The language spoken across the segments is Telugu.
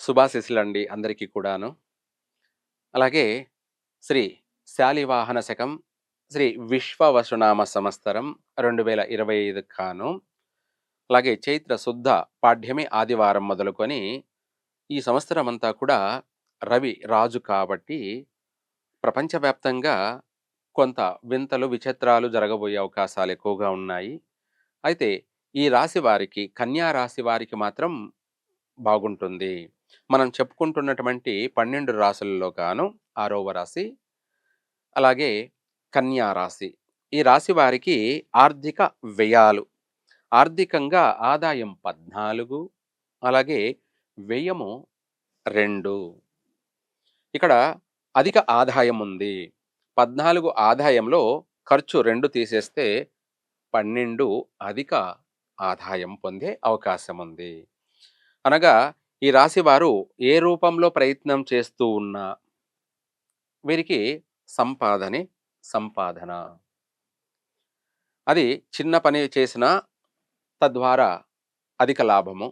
శుభాశీస్సులండి అందరికీ కూడాను. అలాగే శ్రీ శాలివాహన శకం శ్రీ విశ్వవసునామ సంవత్సరం 2025 కాను అలాగే చైత్ర శుద్ధ పాఠ్యమి ఆదివారం మొదలుకొని ఈ సంవత్సరం అంతా కూడా రవి రాజు కాబట్టి ప్రపంచవ్యాప్తంగా కొంత వింతలు, విచిత్రాలు జరగబోయే అవకాశాలు ఎక్కువగా ఉన్నాయి. అయితే ఈ రాశి వారికి కన్యా రాశి వారికి మాత్రం బాగుంటుంది. మనం చెప్పుకుంటున్నటువంటి పన్నెండు రాసులలో గాను ఆరవ రాశి అలాగే కన్యా రాశి. ఈ రాశి వారికి ఆర్థిక వ్యయాలు ఆర్థికంగా ఆదాయం 14 అలాగే వ్యయము రెండు ఇక్కడ అధిక ఆదాయం ఉంది. 14 ఆదాయంలో ఖర్చు రెండు తీసేస్తే 12 అధిక ఆదాయం పొందే అవకాశం ఉంది. అనగా ఈ రాశి వారు ఏ రూపంలో ప్రయత్నం చేస్తూ ఉన్నా వీరికి సంపాదనే సంపాదన. అది చిన్న పని చేసినా తద్వారా అధిక లాభము.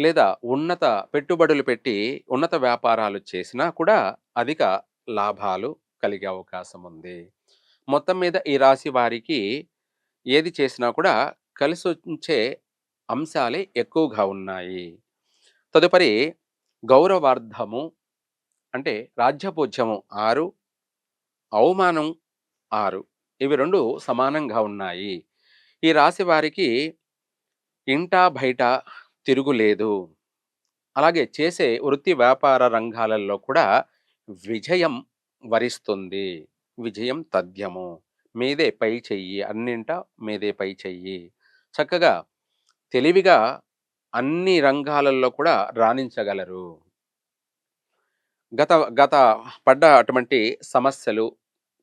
లేదా ఉన్నత పెట్టుబడులు పెట్టి ఉన్నత వ్యాపారాలు చేసినా కూడా అధిక లాభాలు కలిగే అవకాశం ఉంది. మొత్తం మీద ఈ రాశి వారికి ఏది చేసినా కూడా కలిసొచ్చే అంశాలే ఎక్కువగా ఉన్నాయి. తదుపరి గౌరవార్థము అంటే రాజ్యభోజ్యము ఆరు అవమానం ఆరు ఇవి రెండు సమానంగా ఉన్నాయి. ఈ రాశి వారికి ఇంటా బయట తిరుగులేదు. అలాగే చేసే వృత్తి వ్యాపార రంగాలలో కూడా విజయం వరిస్తుంది. విజయం తథ్యము. మీదే పై చెయ్యి అన్నింట మీదే పై చెయ్యి. చక్కగా తెలివిగా అన్ని రంగాలలో కూడా రాణించగలరు. గత గత పడ్డ అటువంటి సమస్యలు,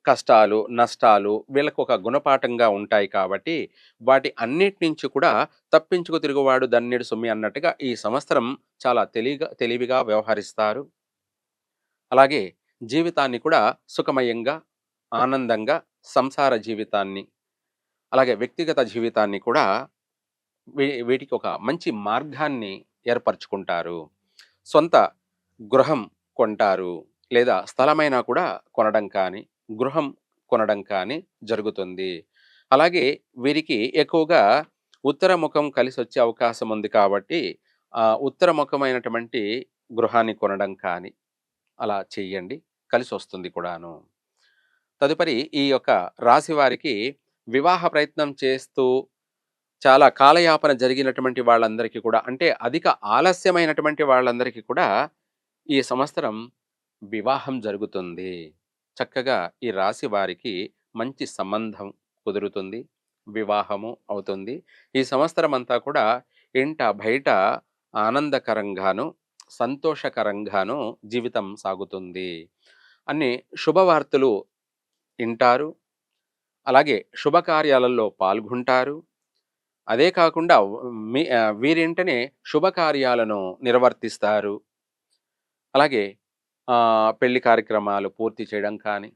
కష్టాలు, నష్టాలు వీళ్ళకు ఒక గుణపాఠంగా ఉంటాయి కాబట్టి వాటి అన్నిటి నుంచి కూడా తప్పించుకు తిరుగువాడు దన్నెడు సొమ్మి అన్నట్టుగా ఈ సంవత్సరం చాలా తెలివిగా తెలివిగా వ్యవహరిస్తారు. అలాగే జీవితాన్ని కూడా సుఖమయంగా, ఆనందంగా సంసార జీవితాన్ని అలాగే వ్యక్తిగత జీవితాన్ని కూడా వీటికి ఒక మంచి మార్గాన్ని ఏర్పరచుకుంటారు. సొంత గృహం కొంటారు. లేదా స్థలమైనా కూడా కొనడం కానీ, గృహం కొనడం కానీ జరుగుతుంది. అలాగే వీరికి ఎక్కువగా ఉత్తర ముఖం కలిసొచ్చే అవకాశం ఉంది కాబట్టి ఉత్తర ముఖమైనటువంటి గృహాన్ని కొనడం కానీ అలా చెయ్యండి. కలిసొస్తుంది కూడాను. తదుపరి ఈ యొక్క రాశి వారికి వివాహ ప్రయత్నం చేస్తూ చాలా కాలయాపన జరిగినటువంటి వాళ్ళందరికీ కూడా అంటే అధిక ఆలస్యమైనటువంటి వాళ్ళందరికీ కూడా ఈ సంవత్సరం వివాహం జరుగుతుంది. చక్కగా ఈ రాశి వారికి మంచి సంబంధం కుదురుతుంది. వివాహము అవుతుంది. ఈ సంవత్సరం అంతా కూడా ఇంట బయట ఆనందకరంగాను, సంతోషకరంగాను జీవితం సాగుతుంది. అన్ని శుభవార్తలు వింటారు అలాగే శుభకార్యాలలో పాల్గొంటారు. అదే కాకుండా మీ వీరింటనే శుభకార్యాలను నిర్వర్తిస్తారు. అలాగే పెళ్ళి కార్యక్రమాలు పూర్తి చేయడం కానీ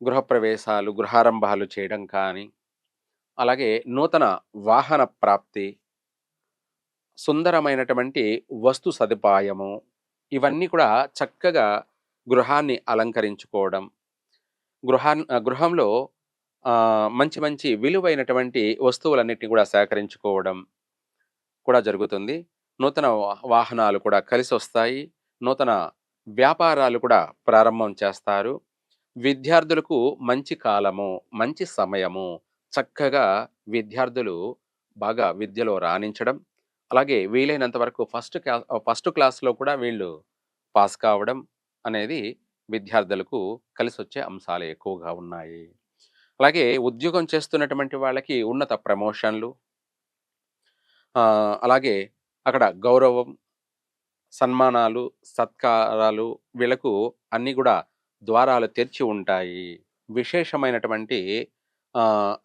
గృహప్రవేశాలు, గృహారంభాలు చేయడం కానీ, అలాగే నూతన వాహన ప్రాప్తి సుందరమైనటువంటి వస్తు సదుపాయము ఇవన్నీ కూడా చక్కగా గృహాన్ని అలంకరించుకోవడం. గృహా గృహంలో మంచి మంచి విలువైనటువంటి వస్తువులన్నిటిని కూడా సేకరించుకోవడం కూడా జరుగుతుంది. నూతన వాహనాలు కూడా కలిసి వస్తాయి నూతన వ్యాపారాలు కూడా ప్రారంభం చేస్తారు. విద్యార్థులకు మంచి కాలము, మంచి సమయము. చక్కగా విద్యార్థులు బాగా విద్యలో రాణించడం. అలాగే వీలైనంత వరకు ఫస్ట్ క్లా ఫస్ట్ క్లాస్‌లో కూడా వీళ్ళు పాస్ కావడం అనేది విద్యార్థులకు కలిసి వచ్చే అంశాలు ఎక్కువగా ఉన్నాయి. అలాగే ఉద్యోగం చేస్తున్నటువంటి వాళ్ళకి ఉన్నత ప్రమోషన్‌లు అలాగే అక్కడ గౌరవం, సన్మానాలు, సత్కారాలు వీళ్ళకు అన్నీ కూడా ద్వారాలు తెరిచి ఉంటాయి. విశేషమైనటువంటి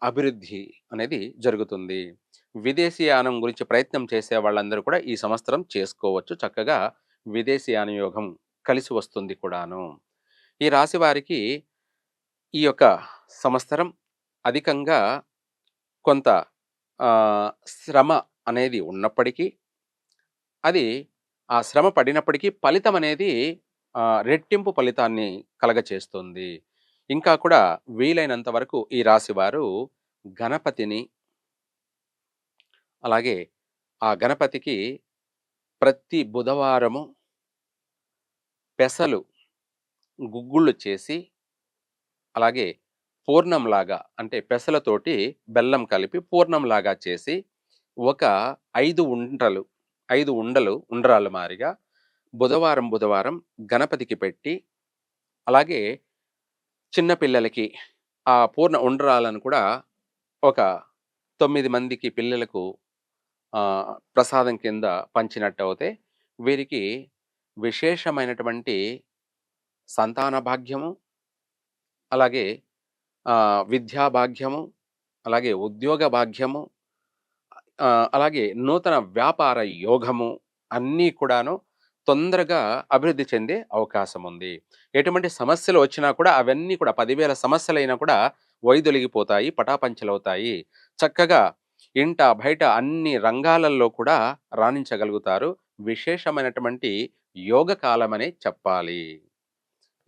అభివృద్ధి అనేది జరుగుతుంది. విదేశీయానం గురించి ప్రయత్నం చేసే వాళ్ళందరూ కూడా ఈ సంవత్సరం చేసుకోవచ్చు. చక్కగా విదేశీయాన యోగం కలిసి వస్తుంది కూడాను. ఈ రాశి వారికి ఈ యొక్క సంవత్సరం అధికంగా కొంత శ్రమ అనేది ఉన్నప్పటికీ అది ఆ శ్రమ పడినప్పటికీ ఫలితం అనేది రెట్టింపు ఫలితాన్ని కలగచేస్తుంది. ఇంకా కూడా వీలైనంత వరకు ఈ రాశివారు గణపతిని అలాగే ఆ గణపతికి ప్రతి బుధవారము పెసలు, గుగ్గుళ్ళు చేసి అలాగే పూర్ణంలాగా అంటే పెసలతోటి బెల్లం కలిపి పూర్ణంలాగా చేసి ఒక ఐదు ఉండ్రలు, ఐదు ఉండలు ఉండరాలు మారిగా బుధవారం, బుధవారం గణపతికి పెట్టి అలాగే చిన్నపిల్లలకి ఆ పూర్ణ ఉండరాలను కూడా ఒక తొమ్మిది మందికి పిల్లలకు ప్రసాదం కింద పంచినట్టు అవుతే వీరికి విశేషమైనటువంటి సంతాన భాగ్యము, అలాగే విద్యా భాగ్యము, అలాగే ఉద్యోగ భాగ్యము, అలాగే నూతన వ్యాపార యోగము అన్నీ కూడాను తొందరగా అభివృద్ధి చెందే అవకాశం ఉంది. ఎటువంటి సమస్యలు వచ్చినా కూడా అవన్నీ కూడా పదివేల సమస్యలైనా కూడా వైదొలిగిపోతాయి, పటాపంచలవుతాయి. చక్కగా ఇంట, బయట అన్ని రంగాలల్లో కూడా రాణించగలుగుతారు. విశేషమైనటువంటి యోగ కాలమనే చెప్పాలి.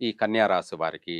ఈ కన్యారాశి వారికి.